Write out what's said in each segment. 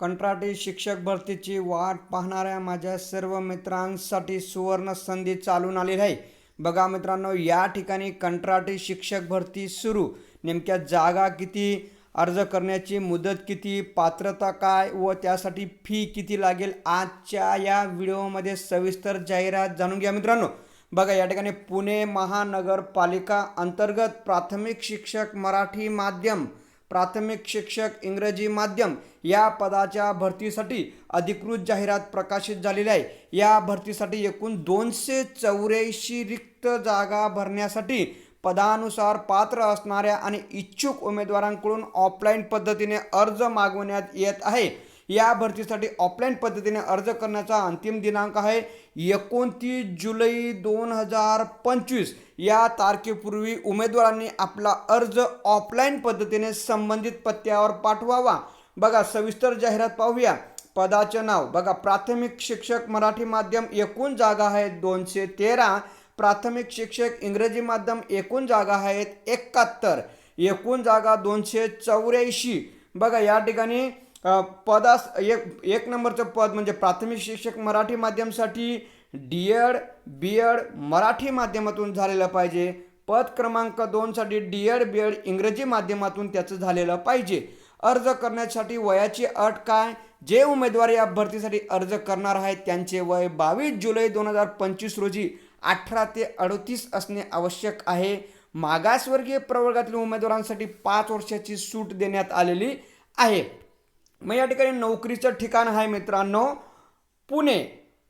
कंत्राटी शिक्षक भरतीची वाट पाहणाऱ्या माझ्या सर्व मित्रांसाठी सुवर्ण संधी चालून आलेली आहे. बघा मित्रांनो या ठिकाणी कंत्राटी शिक्षक भरती सुरू. नेमक्या जागा किती अर्ज करण्याची मुदत किती पात्रता काय व त्यासाठी फी किती लागेल आजच्या या व्हिडिओमध्ये सविस्तर जाहिरात जाणून घ्या मित्रांनो. बघा या ठिकाणी पुणे महानगरपालिका अंतर्गत प्राथमिक शिक्षक मराठी माध्यम प्राथमिक शिक्षक इंग्रजी माध्यम या पदाच्या भरतीसाठी अधिकृत जाहिरात प्रकाशित झालेली आहे. या भरतीसाठी एकूण दोनशे चौऱ्याऐंशी रिक्त जागा भरण्यासाठी पदानुसार पात्र असणाऱ्या आणि इच्छुक उमेदवारांकडून ऑफलाईन पद्धतीने अर्ज मागवण्यात येत आहे. या भरतीसाठी ऑफलाईन पद्धतीने अर्ज करण्याचा अंतिम दिनांक आहे. एकोणतीस जुलै दोन हजार पंचवीस. या तारखेपूर्वी उमेदवारांनी आपला अर्ज ऑफलाईन पद्धतीने संबंधित पत्त्यावर पाठवावा. बघा सविस्तर जाहिरात पाहूया. पदाचे नाव. बघा प्राथमिक शिक्षक मराठी माध्यम एकूण जागा आहेत दोनशे तेरा. प्राथमिक शिक्षक इंग्रजी माध्यम एकूण जागा आहेत एकाहत्तर. एकूण जागा दोनशे चौऱ्याऐंशी. बघा या ठिकाणी पदास एक एक नंबरचं पद म्हणजे प्राथमिक शिक्षक Marathi माध्यमसाठी D Ed B Ed Marathi माध्यमातून झालेलं पाहिजे. पद क्रमांक दोनसाठी डी एड बी एड इंग्रजी माध्यमातून त्याचं झालेलं पाहिजे. अर्ज करण्यासाठी वयाची अट काय? जे उमेदवार या भरतीसाठी अर्ज करणार आहेत त्यांचे वय बावीस जुलै दोन हजार पंचवीस रोजी अठरा ते अडतीस असणे आवश्यक आहे. मागासवर्गीय प्रवर्गातील उमेदवारांसाठी पाच वर्षाची सूट देण्यात आलेली आहे. मग या ठिकाणी नोकरीचं ठिकाण आहे मित्रांनो. पुणे.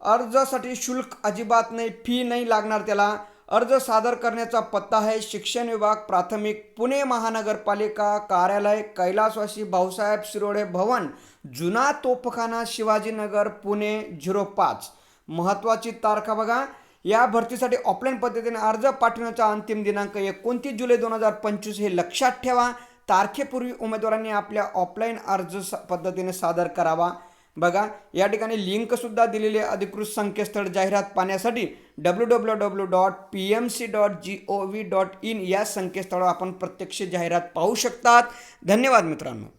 अर्जासाठी शुल्क अजिबात नाही फी नाही लागणार त्याला. अर्ज सादर करण्याचा पत्ता आहे शिक्षण विभाग प्राथमिक पुणे महानगरपालिका कार्यालय कैलासवासी भाऊसाहेब शिरोडे भवन जुना तोफखाना शिवाजीनगर पुणे झिरो पाच. महत्त्वाची तारखा बघा. या भरतीसाठी ऑफलाईन पद्धतीने अर्ज पाठवण्याचा अंतिम दिनांक एकोणतीस जुलै दोन हजार पंचवीस हे लक्षात ठेवा. तारखेपूर्वी उमेदवारांनी आपल्या ऑफलाईन अर्ज स- पद्धतीने सादर करावा. बघा या ठिकाणी लिंकसुद्धा दिलेली अधिकृत संकेतस्थळ जाहिरात पाहण्यासाठी W W W dot P M C dot G O V dot in या संकेतस्थळावर आपण प्रत्यक्ष जाहिरात पाहू शकतात. धन्यवाद मित्रांनो.